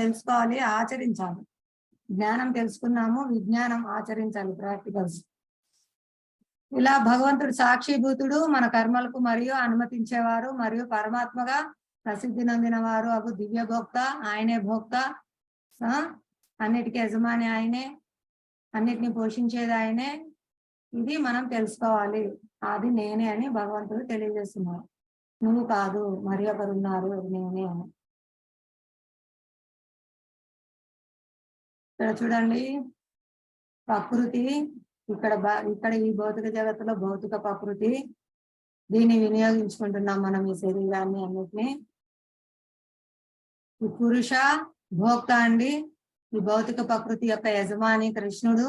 తెలుసుకోవాలి ఆచరించాలి. జ్ఞానం తెలుసుకున్నాము విజ్ఞానం ఆచరించాలి ప్రాక్టికల్స్ ఇలా భగవంతుడు సాక్షిభూతుడు మన కర్మలకు మరియు అనుమతించేవారు మరియు పరమాత్మగా ప్రసిద్ధి నొందిన వారు అగు దివ్య భోక్త ఆయనే భోక్త అన్నిటికీ యజమాని ఆయనే అన్నిటిని పోషించేది ఆయనే. ఇది మనం తెలుసుకోవాలి. అది నేనే అని భగవంతుడు తెలియజేస్తున్నారు. నువ్వు కాదు మరి ఒకరు ఉన్నారు నేనే అని. ఇక్కడ చూడండి. ప్రకృతి ఇక్కడ ఇక్కడ ఈ భౌతిక జగత్తులో భౌతిక ప్రకృతి. దీన్ని వినియోగించుకుంటున్నాం మనం ఈ శరీరాన్ని అన్నిటిని. ఈ పురుష భోక్త అండి. ఈ భౌతిక ప్రకృతి యొక్క యజమాని కృష్ణుడు.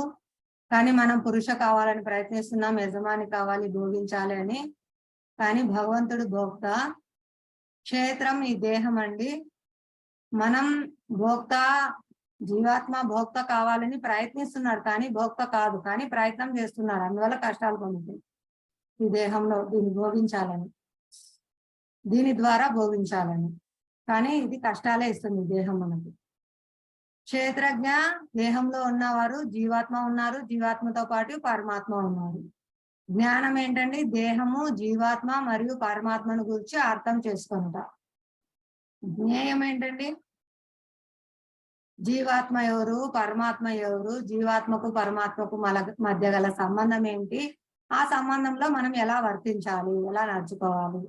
కానీ మనం పురుష కావాలని ప్రయత్నిస్తున్నాం యజమాని కావాలి భోగించాలి అని. కానీ భగవంతుడు భోక్త. క్షేత్రం ఈ దేహం అండి. మనం భోక్త జీవాత్మ భోక్త కావాలని ప్రయత్నిస్తున్నాడు కానీ భోక్త కాదు కానీ ప్రయత్నం చేస్తున్నాడు అందువల్ల కష్టాలు పొందుతుంది. ఈ దేహంలో దీన్ని భోగించాలని దీని ద్వారా భోగించాలని. కానీ ఇది కష్టాలే ఇస్తుంది దేహం మనకి. క్షేత్రజ్ఞ దేహంలో ఉన్నవారు జీవాత్మ ఉన్నారు జీవాత్మతో పాటు పరమాత్మ ఉన్నారు. జ్ఞానం ఏంటండి? దేహము జీవాత్మ మరియు పరమాత్మను గురించి అర్థం చేసుకుంట జ్ఞేయం ఏంటండి? జీవాత్మ ఎవరు పరమాత్మ ఎవరు జీవాత్మకు పరమాత్మకు మల మధ్య గల సంబంధం ఏంటి? ఆ సంబంధంలో మనం ఎలా వర్తించాలి? ఎలా నడుచుకోవాలి?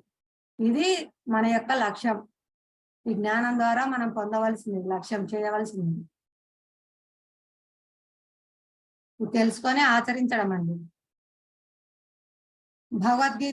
ఇది మన యొక్క లక్ష్యం. ఈ జ్ఞానం ద్వారా మనం పొందవలసింది లక్ష్యం చేయవలసింది. తెలుసుకొని ఆచరించడం అండి. భగవద్గీత